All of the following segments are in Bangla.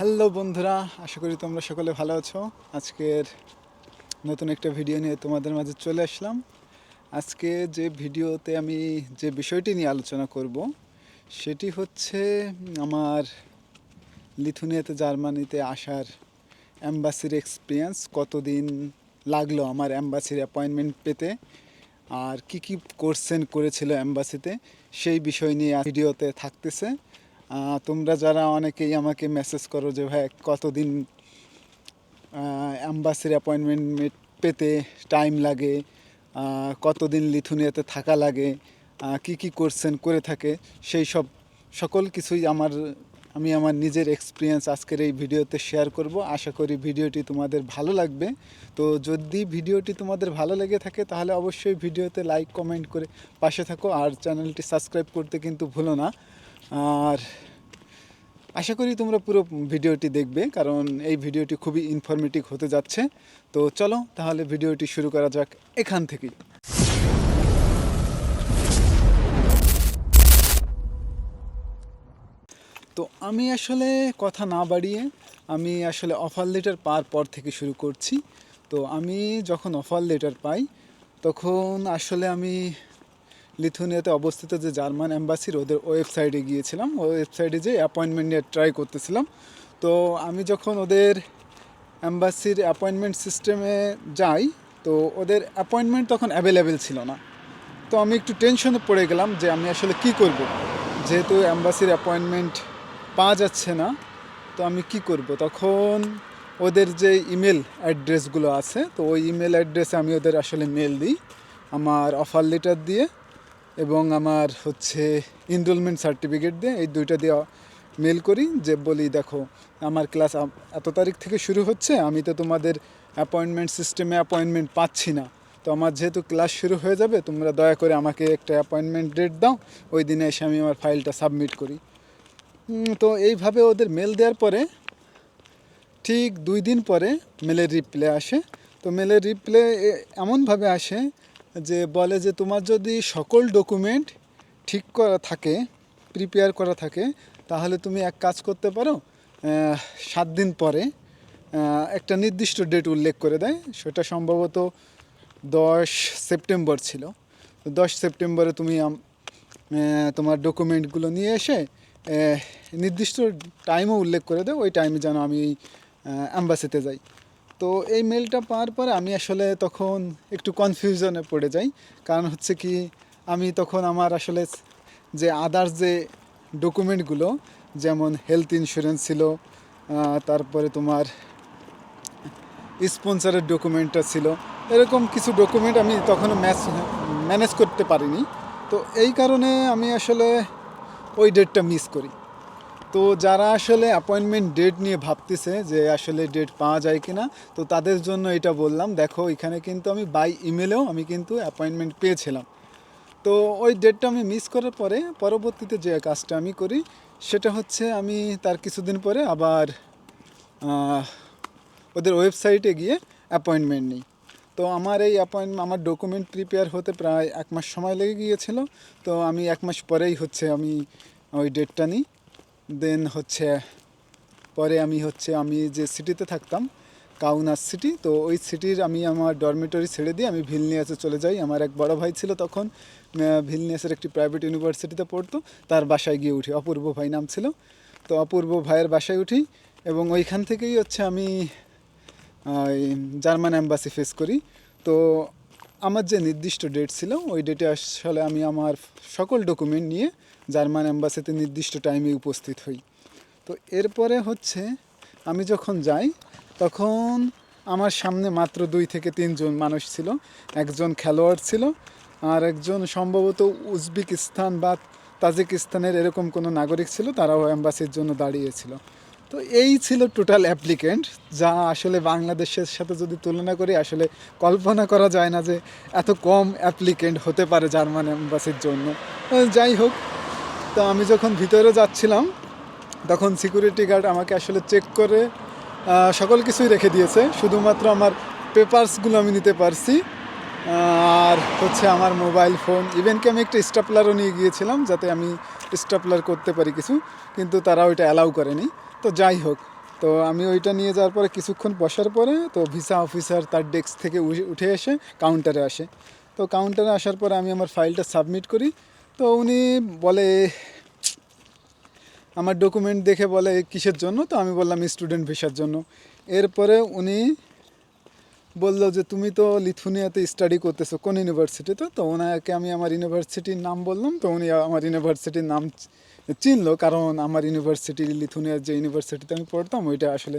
হ্যালো বন্ধুরা, আশা করি তোমরা সকলে ভালো আছো। আজকের নতুন একটা ভিডিও নিয়ে তোমাদের মাঝে চলে আসলাম। আজকে যে ভিডিওতে আমি যে বিষয়টি নিয়ে আলোচনা করব, সেটি হচ্ছে আমার লিথুনিয়াতে, জার্মানিতে আসার অ্যাম্বাসির এক্সপিরিয়েন্স কতদিন লাগল আমার অ্যাম্বাসির অ্যাপয়েন্টমেন্ট পেতে, আর কি কি কোর্সেন করেছিল অ্যাম্বাসিতে, সেই বিষয় নিয়ে ভিডিওতে থাকতেছে। তোমরা যারা অনেকেই আমাকে মেসেজ করো যে, ভাই, কতদিন অ্যাম্বাসির অ্যাপয়েন্টমেন্ট পেতে টাইম লাগে? কতদিন লিথুনিয়াতে থাকা লাগে? কি কি কোর্সেন করে থাকে? সেই সব সকল কিছুই আমার, আমি আমার নিজের এক্সপিরিয়েন্স আজকের এই ভিডিওতে শেয়ার করব। আশা করি ভিডিওটি তোমাদের ভালো লাগবে। তো যদি ভিডিওটি তোমাদের ভালো লেগে থাকে, তাহলে অবশ্যই ভিডিওতে লাইক কমেন্ট করে পাশে থাকো। আর চ্যানেলটি সাবস্ক্রাইব করতে কিন্তু ভুলো না। আর আশা করি তোমরা পুরো ভিডিওটি দেখবে, কারণ এই ভিডিওটি খুবই ইনফরমেটিভ হতে যাচ্ছে। তো চলো তাহলে ভিডিওটি শুরু করা যাক এখান থেকেই। তো আমি আসলে কথা না বাড়িয়ে আমি আসলে অফার লেটার পাওয়ার পর থেকে শুরু করছি। তো আমি যখন অফার লেটার পাই, তখন আসলে আমি লিথুনিয়াতে অবস্থিত যে জার্মান অ্যাম্বাসির ওদের ওয়েবসাইটে গিয়েছিলাম, ওই ওয়েবসাইটে যে অ্যাপয়েন্টমেন্ট নিয়ে ট্রাই করতেছিলাম। তো আমি যখন ওদের অ্যাম্বাসির অ্যাপয়েন্টমেন্ট সিস্টেমে যাই, তো ওদের অ্যাপয়েন্টমেন্ট তখন অ্যাভেলেবেল ছিল না। তো আমি একটু টেনশনে পড়ে গেলাম যে আমি আসলে কি করব? যেহেতু অ্যাম্বাসির অ্যাপয়েন্টমেন্ট পাওয়া যাচ্ছে না, তো আমি কি করব? তখন ওদের যে ইমেল অ্যাড্রেসগুলো আছে, তো ওই ইমেল অ্যাড্রেসে আমি ওদের আসলে মেল দিই, আমার অফার লেটার দিয়ে। এবং আমার হচ্ছে এনরোলমেন্ট সার্টিফিকেট দিয়ে এই দুইটা দিয়ে মেল করি যে বলি, দেখো, আমার ক্লাস এত তারিখ থেকে শুরু হচ্ছে, আমি তো তোমাদের অ্যাপয়েন্টমেন্ট সিস্টেমে অ্যাপয়েন্টমেন্ট পাচ্ছি না। তো আমার যেহেতু ক্লাস শুরু হয়ে যাবে, তোমরা দয়া করে আমাকে একটা অ্যাপয়েন্টমেন্ট ডেট দাও, ওই দিনে এসে আমি আমার ফাইলটা সাবমিট করি। তো এইভাবে ওদের মেল দেওয়ার পরে, ঠিক দুই দিন পরে মেলের রিপ্লে আসে। তো মেলের রিপ্লে এমনভাবে আসে যে বলে যে তোমার যদি সকল ডকুমেন্ট ঠিক করা থাকে প্রিপেয়ার করা থাকে, তাহলে তুমি এক কাজ করতে পারো সাত দিন পরে একটা নির্দিষ্ট ডেট উল্লেখ করে দেয়। সেটা সম্ভবত দশ সেপ্টেম্বর ছিল। দশ সেপ্টেম্বরে তুমি তোমার ডকুমেন্টগুলো নিয়ে এসে নির্দিষ্ট টাইমও উল্লেখ করে দেয়। ওই টাইমে যেন আমি অ্যাম্বাসিতে যাই। তো এই মেলটা পাওয়ার পরে আমি আসলে তখন একটু কনফিউশনে পড়ে যাই। কারণ হচ্ছে কি, আমি তখন আমার আসলে যে আদার্স যে ডকুমেন্টগুলো যেমন হেলথ ইন্স্যুরেন্স ছিল তারপরে তোমার স্পন্সারের ডকুমেন্টটা ছিল, এরকম কিছু ডকুমেন্ট আমি তখনও ম্যাচ ম্যানেজ করতে পারিনি। তো এই কারণে আমি আসলে ওই ডেটটা মিস করি। তো যারা আসলে অ্যাপয়েন্টমেন্ট ডেট নিয়ে ভাবতেছে যে আসলে ডেট পাওয়া যায় কিনা, তো তাদের জন্য এটা বললাম, দেখো, এখানে কিন্তু আমি বাই ইমেলেও আমি কিন্তু অ্যাপয়েন্টমেন্ট পেয়েছিলাম। তো ওই ডেটটা আমি মিস করার পরে পরবর্তীতে যে কাজটা আমি করি, সেটা হচ্ছে আমি তার কিছুদিন পরে আবার ওদের ওয়েবসাইটে গিয়ে অ্যাপয়েন্টমেন্ট নিই। তো আমার এই অ্যাপয়েন্ট আমার ডকুমেন্ট প্রিপেয়ার হতে প্রায় এক মাস সময় লেগে গিয়েছিল। তো আমি এক মাস পরেই হচ্ছে আমি ওই ডেটটা নিই। দেন হচ্ছে, পরে আমি হচ্ছে, আমি যে সিটিতে থাকতাম, কাউনাস সিটি, তো ওই সিটির আমি আমার ডরমিটরি ছেড়ে দিয়ে আমি ভিলনিয়াসে চলে যাই। আমার এক বড় ভাই ছিল তখন ভিলনিয়াসের একটি প্রাইভেট ইউনিভার্সিটিতে পড়তো, তার বাসায় গিয়ে উঠি। অপূর্ব ভাই নাম ছিল। তো অপূর্ব ভাইয়ের বাসায় উঠি এবং ওইখান থেকেই হচ্ছে আমি জার্মান অ্যাম্বাসি ফেস করি। তো আমার যে নির্দিষ্ট ডেট ছিল, ওই ডেটে আসলে আমি আমার সকল ডকুমেন্ট নিয়ে জার্মান অ্যাম্বাসিতে নির্দিষ্ট টাইমে উপস্থিত হই। তো এরপরে হচ্ছে আমি যখন যাই, তখন আমার সামনে মাত্র দুই থেকে তিনজন মানুষ ছিল। একজন খেলোয়াড় ছিল আর একজন সম্ভবত উজবেকিস্তান বা তাজিকিস্তানের এরকম কোনো নাগরিক ছিল, তারাও অ্যাম্বাসির জন্য দাঁড়িয়েছিল তো এই ছিল টোটাল অ্যাপ্লিকেন্ট যা আসলে বাংলাদেশের সাথে যদি তুলনা করি, আসলে কল্পনা করা যায় না যে এত কম অ্যাপ্লিকেন্ট হতে পারে জার্মান অ্যাম্বাসির জন্য। যাই হোক তো আমি যখন ভিতরে যাচ্ছিলাম, তখন সিকিউরিটি গার্ড আমাকে আসলে চেক করে সকল কিছুই রেখে দিয়েছে। শুধুমাত্র আমার পেপারসগুলো আমি নিতে পারছি। আর হচ্ছে আমার মোবাইল ফোন ইভেন কি আমি একটা স্টাপলারও নিয়ে গিয়েছিলাম, যাতে আমি স্টাপলার করতে পারি কিছু, কিন্তু তারা ওইটা অ্যালাউ করেনি। তো যাই হোক, তো আমি ওইটা নিয়ে যাওয়ার পরে কিছুক্ষণ বসার পরে, তো ভিসা অফিসার তার ডেস্ক থেকে উঠে এসে কাউন্টারে আসে। তো কাউন্টারে আসার পরে আমি আমার ফাইলটা সাবমিট করি। তো উনি বলে, আমার ডকুমেন্ট দেখে বলে কিসের জন্য? তো আমি বললাম স্টুডেন্ট ভিসার জন্য। এরপরে উনি বলল যে, তুমি তো লিথুনিয়াতে স্টাডি করতেছো, কোন ইউনিভার্সিটিতে তো ওনাকে আমি আমার ইউনিভার্সিটির নাম বললাম, তো উনি আমার ইউনিভার্সিটির নাম চিনলো, কারণ আমার ইউনিভার্সিটি লিথুনিয়ার যে ইউনিভার্সিটিতে আমি পড়তাম, ওইটা আসলে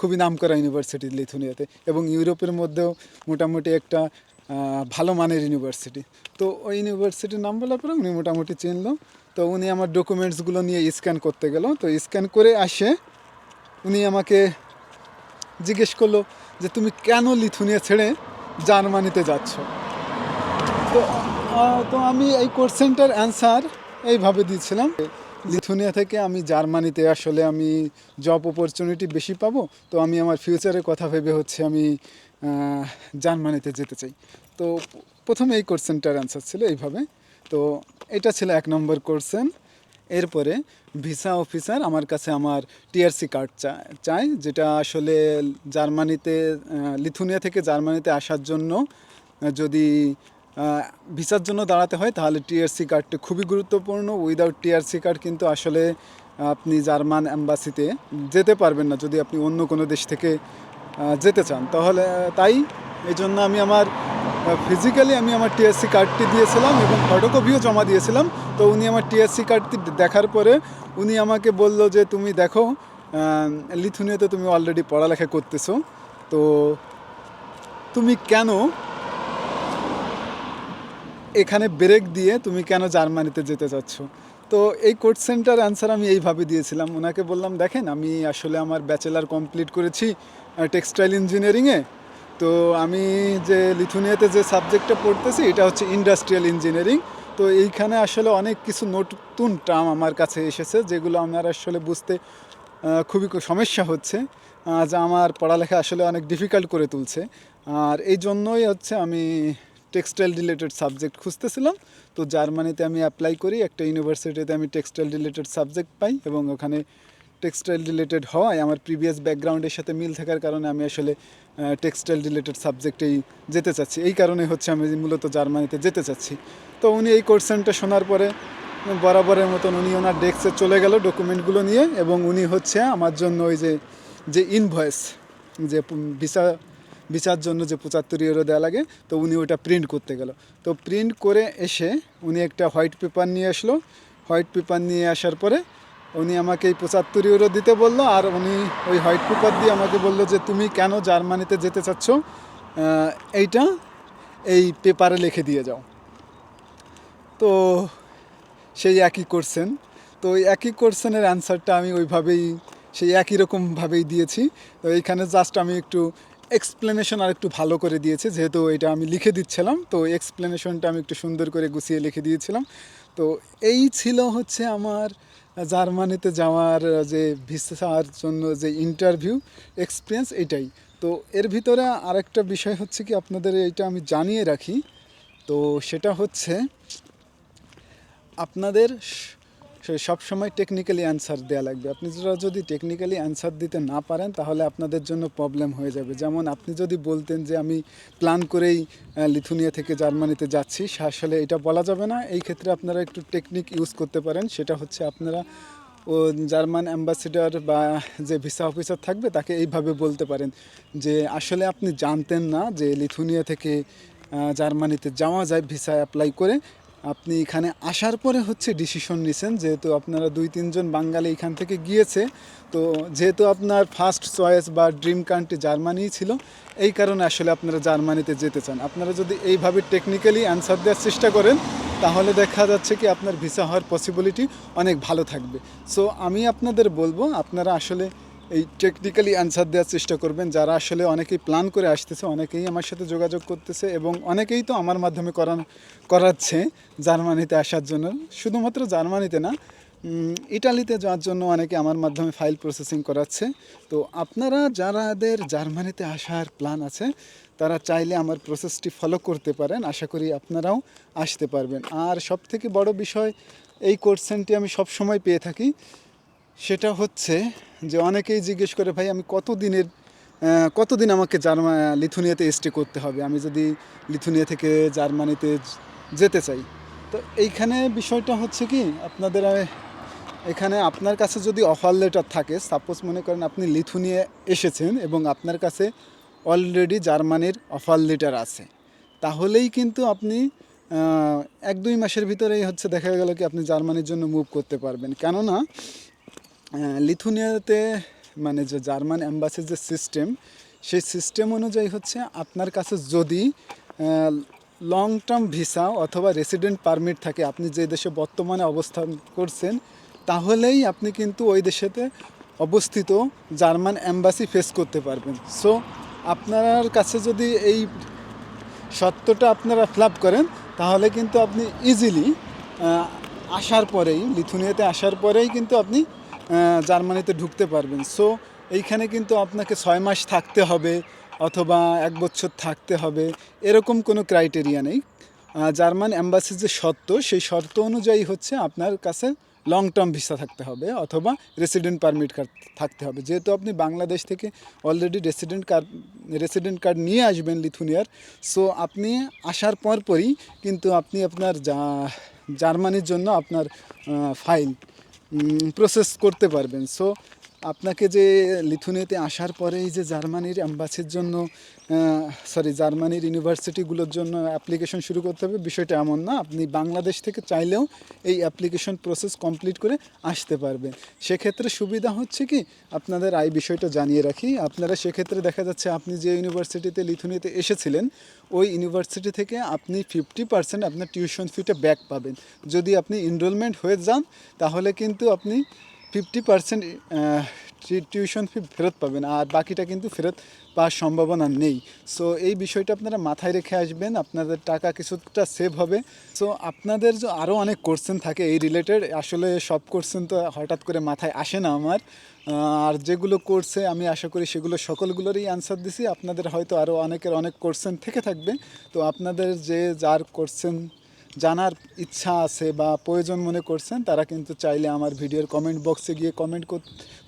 খুবই নাম করা ইউনিভার্সিটি লিথুনিয়াতে। এবং ইউরোপের মধ্যেও মোটামুটি একটা ভালো মানের ইউনিভার্সিটি তো ওই ইউনিভার্সিটির নাম বলার পরে উনি মোটামুটি চিনলো। তো উনি আমার ডকুমেন্টসগুলো নিয়ে স্ক্যান করতে গেল। তো স্ক্যান করে আসে, উনি আমাকে জিজ্ঞেস করল যে, তুমি কেন লিথুনিয়া ছেড়ে জার্মানিতে যাচ্ছ? তো তো আমি এই কোশ্চেনটার অ্যান্সার এইভাবে দিয়েছিলাম। লিথুনিয়া থেকে আমি জার্মানিতে, আসলে আমি জব অপরচুনিটি বেশি পাবো, তো আমি আমার ফিউচারের কথা ভেবে হচ্ছে আমি জার্মানিতে যেতে চাই। তো প্রথমে এই কোশ্চেনটার অ্যান্সার ছিল এইভাবে। তো এটা ছিল এক নম্বর কোশ্চেন এরপরে ভিসা অফিসার আমার কাছে আমার টিআরসি কার্ড চায়, যেটা আসলে জার্মানিতে লিথুনিয়া থেকে জার্মানিতে আসার জন্য যদি ভিসার জন্য দাঁড়াতে হয়, তাহলে টিআরসি কার্ডটি খুবই গুরুত্বপূর্ণ। উইদাউট টিআরসি কার্ড কিন্তু আসলে আপনি জার্মান অ্যাম্বাসিতে যেতে পারবেন না, যদি আপনি অন্য কোনো দেশ থেকে যেতে চান। তাহলে তাই এই জন্য আমি আমার ফিজিক্যালি আমি আমার টিএসসি কার্ডটি দিয়েছিলাম এবং ফটোকপিও জমা দিয়েছিলাম। তো উনি আমার টিএসসি কার্ডটি দেখার পরে উনি আমাকে বলল যে, তুমি দেখো লিথুনিয়াতে তুমি অলরেডি পড়ালেখা করতেছো, তো তুমি কেন এখানে ব্রেক দিয়ে তুমি কেন জার্মানিতে যেতে চাচ্ছ? তো এই কোশ্চেনটার অ্যান্সার আমি এইভাবে দিয়েছিলাম। ওনাকে বললাম, দেখেন, আমি আসলে আমার ব্যাচেলার কমপ্লিট করেছি টেক্সটাইল ইঞ্জিনিয়ারিংয়ে তো আমি যে লিথুনিয়াতে যে সাবজেক্টটা পড়তেছি, এটা হচ্ছে ইন্ডাস্ট্রিয়াল ইঞ্জিনিয়ারিং তো এইখানে আসলে অনেক কিছু নতুন টার্ম আমার কাছে এসেছে, যেগুলো আমার আসলে বুঝতে খুবই সমস্যা হচ্ছে। যা আমার পড়ালেখা আসলে অনেক ডিফিকাল্ট করে তুলছে। আর এই জন্যই হচ্ছে আমি টেক্সটাইল রিলেটেড সাবজেক্ট খুঁজতেছিলাম। তো জার্মানিতে আমি অ্যাপ্লাই করি, একটা ইউনিভার্সিটিতে আমি টেক্সটাইল রিলেটেড সাবজেক্ট পাই এবং ওখানে টেক্সটাইল রিলেটেড হওয়ায় আমার প্রিভিয়াস ব্যাকগ্রাউন্ডের সাথে মিল থাকার কারণে আমি আসলে টেক্সটাইল রিলেটেড সাবজেক্টেই যেতে চাচ্ছি। এই কারণে হচ্ছে আমি মূলত জার্মানিতে যেতে চাচ্ছি। তো উনি এই কোর্সেনটা শোনার পরে বরাবরের মতন উনি ওনার ডেস্কে চলে গেল ডকুমেন্টগুলো নিয়ে এবং উনি হচ্ছে আমার জন্য ওই যে যে ইনভয়েস যে ভিসা ভিসার জন্য যে পঁচাত্তর ইউরো দেওয়া লাগে, তো উনি ওটা প্রিন্ট করতে গেল। তো প্রিন্ট করে এসে উনি একটা হোয়াইট পেপার নিয়ে আসলো। হোয়াইট পেপার নিয়ে আসার পরে উনি আমাকে এই পঁচাত্তর ইউরো দিতে বলল, আর উনি ওই হোয়াইট পেপার দিয়ে আমাকে বলল যে, তুমি কেন জার্মানিতে যেতে চাচ্ছ? এইটা এই পেপারে লিখে দিয়ে যাও। তো সেই একই কোর্সেন তো ওই একই কোর্সেনের অ্যান্সারটা আমি ওইভাবেই, সেই একই রকমভাবেই দিয়েছি। তো এইখানে জাস্ট আমি একটু এক্সপ্লেনেশন আর একটু ভালো করে দিয়েছে, যেহেতু এটা আমি লিখে দিচ্ছিলাম, তো এক্সপ্লেনেশনটা আমি একটু সুন্দর করে গুছিয়ে লিখে দিয়েছিলাম। তো এই ছিল হচ্ছে আমার জার্মানিতে যাওয়ার যে ভিসার জন্য যে ইন্টারভিউ এক্সপিরিয়েন্স এটাই। তো এর ভিতরে আরেকটা বিষয় হচ্ছে কি, আপনাদের এইটা আমি জানিয়ে রাখি। তো সেটা হচ্ছে, আপনাদের সব সময় টেকনিক্যালি অ্যান্সার দেওয়া লাগবে। আপনি যদি টেকনিক্যালি অ্যান্সার দিতে না পারেন, তাহলে আপনাদের জন্য প্রবলেম হয়ে যাবে। যেমন আপনি যদি বলতেন যে, আমি প্ল্যান করেই লিথুনিয়া থেকে জার্মানিতে যাচ্ছি। আসলে এটা বলা যাবে না। এই ক্ষেত্রে আপনারা একটু টেকনিক ইউজ করতে পারেন। সেটা হচ্ছে আপনারা ও জার্মান অ্যাম্বাসিডার বা যে ভিসা অফিসার থাকবে, তাকে এইভাবে বলতে পারেন যে, আসলে আপনি জানতেন না যে লিথুনিয়া থেকে জার্মানিতে যাওয়া যায় ভিসা অ্যাপ্লাই করে। আপনি এখানে আসার পরে হচ্ছে ডিসিশন নিছেন, যেহেতু আপনারা দুই, তিনজন বাঙালি এখান থেকে গিয়েছে, তো যেহেতু আপনার ফার্স্ট চয়েস বা ড্রিম কান্ট্রি জার্মানি ছিল, এই কারণে আসলে আপনারা জার্মানিতে যেতে চান। আপনারা যদি এইভাবে টেকনিক্যালি অ্যান্সার দেওয়ার চেষ্টা করেন, তাহলে দেখা যাচ্ছে কি আপনার ভিসা হওয়ার পসিবিলিটি অনেক ভালো থাকবে। সো আমি আপনাদের বলব, আপনারা আসলে এই টেকনিক্যালি অ্যান্সার দেওয়ার চেষ্টা করবেন। যারা আসলে অনেকেই প্ল্যান করে আসতেছে, অনেকেই আমার সাথে যোগাযোগ করতেছে এবং অনেকেই তো আমার মাধ্যমে করান, করাচ্ছে জার্মানিতে আসার জন্য। শুধুমাত্র জার্মানিতে না ইটালিতে যাওয়ার জন্য অনেকে আমার মাধ্যমে ফাইল প্রসেসিং করাচ্ছে। তো আপনারা যারাদের জার্মানিতে আসার প্ল্যান আছে, তারা চাইলে আমার প্রসেসটি ফলো করতে পারেন। আশা করি আপনারাও আসতে পারবেন। আর সবথেকে বড় বিষয়, এই কোর্সেনটি আমি সব সময় পেয়ে থাকি। সেটা হচ্ছে যে অনেকেই জিজ্ঞেস করে ভাই আমি কত দিনের আহ, কতদিন আমাকে জার্মা লিথুনিয়াতে স্টে করতে হবে? আমি যদি লিথুনিয়া থেকে জার্মানিতে যেতে চাই। তো এইখানে বিষয়টা হচ্ছে কি আপনাদের এখানে আপনার কাছে যদি অফার লেটার থাকে সাপোজ মনে করেন আপনি লিথুনিয়া এসেছেন এবং আপনার কাছে অলরেডি জার্মানির অফার লেটার আছে তাহলেই কিন্তু আপনি এক দুই মাসের ভিতরেই হচ্ছে দেখা গেল কি আপনি জার্মানির জন্য মুভ করতে পারবেন। কেননা লিথুনিয়াতে মানে যে জার্মান অ্যাম্বাসির যে সিস্টেম, সেই সিস্টেম অনুযায়ী হচ্ছে আপনার কাছে যদি লং টার্ম ভিসা অথবা রেসিডেন্ট পারমিট থাকে, আপনি যে দেশে বর্তমানে অবস্থান করছেন, তাহলেই আপনি কিন্তু ওই দেশেতে অবস্থিত জার্মান অ্যাম্বাসি ফেস করতে পারবেন। সো আপনার কাছে যদি এই সত্যটা আপনারা ফ্লাপ করেন, তাহলে কিন্তু আপনি ইজিলি আসার পরেই, লিথুনিয়াতে আসার পরেই কিন্তু আপনি জার্মানিতে ঢুকতে পারবেন। সো এইখানে কিন্তু আপনাকে ছয় মাস থাকতে হবে অথবা এক বছর থাকতে হবে, এরকম কোনো ক্রাইটেরিয়া নেই। জার্মান অ্যাম্বাসির যে শর্ত, সেই শর্ত অনুযায়ী হচ্ছে আপনার কাছে লং টার্ম ভিসা থাকতে হবে অথবা রেসিডেন্ট পারমিট কার্ড থাকতে হবে। যেহেতু আপনি বাংলাদেশ থেকে already resident card resident card নিয়ে আসবেন লিথুনিয়ার সো আপনি আসার পরপরই কিন্তু আপনি আপনার জার্মানির জন্য আপনার ফাইল প্রসেস করতে পারবেন। সো আপনাকে যে লিথুনিয়াতে আসার পরেই যে জার্মানির অ্যাম্বাসির জন্য সরি জার্মানির ইউনিভার্সিটিগুলোর জন্য অ্যাপ্লিকেশন শুরু করতে হবে, বিষয়টা এমন না। আপনি বাংলাদেশ থেকে চাইলেও এই অ্যাপ্লিকেশন প্রসেস কমপ্লিট করে আসতে পারবেন। সেক্ষেত্রে সুবিধা হচ্ছে কি, আপনাদের এই বিষয়টা জানিয়ে রাখি। আপনারা সেক্ষেত্রে দেখা যাচ্ছে আপনি যে ইউনিভার্সিটিতে লিথুনিয়াতে এসেছিলেন, ওই ইউনিভার্সিটি থেকে আপনি ফিফটি পার্সেন্ট আপনার টিউশন ফিটা ব্যাক পাবেন। যদি আপনি এনরোলমেন্ট হয়ে যান, তাহলে কিন্তু আপনি ফিফটি পার্সেন্ট টিউশন ফি ফেরত পাবেন, আর বাকিটা কিন্তু ফেরত পাওয়ার সম্ভাবনা নেই। সো এই বিষয়টা আপনারা মাথায় রেখে আসবেন, আপনাদের টাকা কিছুটা সেভ হবে। সো আপনাদের যে আরও অনেক কোশ্চেন থাকে এই রিলেটেড আসলে সব কোশ্চেন তো হঠাৎ করে মাথায় আসে না আমার। আর যেগুলো করছে আমি আশা করি সেগুলো সকলগুলোরই অ্যান্সার দিছি। আপনাদের হয়তো আরও অনেকের অনেক কোশ্চেন থেকে থাকবে। তো আপনাদের যে যার কোশ্চেন জানার ইচ্ছা আছে বা প্রয়োজন মনে করছেন, তারা কিন্তু চাইলে আমার ভিডিওর কমেন্ট বক্সে গিয়ে কমেন্ট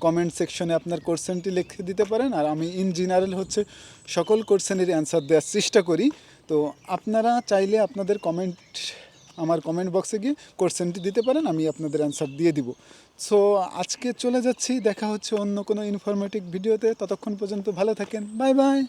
কমেন্ট সেকশনে আপনার কোশ্চেনটি লিখে দিতে পারেন। আর আমি ইন জেনারেল হচ্ছে সকল কোশ্চেনের অ্যান্সার দেওয়ার চেষ্টা করি। তো আপনারা চাইলে আপনাদের কমেন্ট আমার কমেন্ট বক্সে গিয়ে কোশ্চেনটি দিতে পারেন, আমি আপনাদের অ্যান্সার দিয়ে দিব। সো আজকে চলে যাচ্ছি, দেখা হচ্ছে অন্য কোনো ইনফরমেটিভ ভিডিওতে ততক্ষণ পর্যন্ত ভালো থাকেন। Bye bye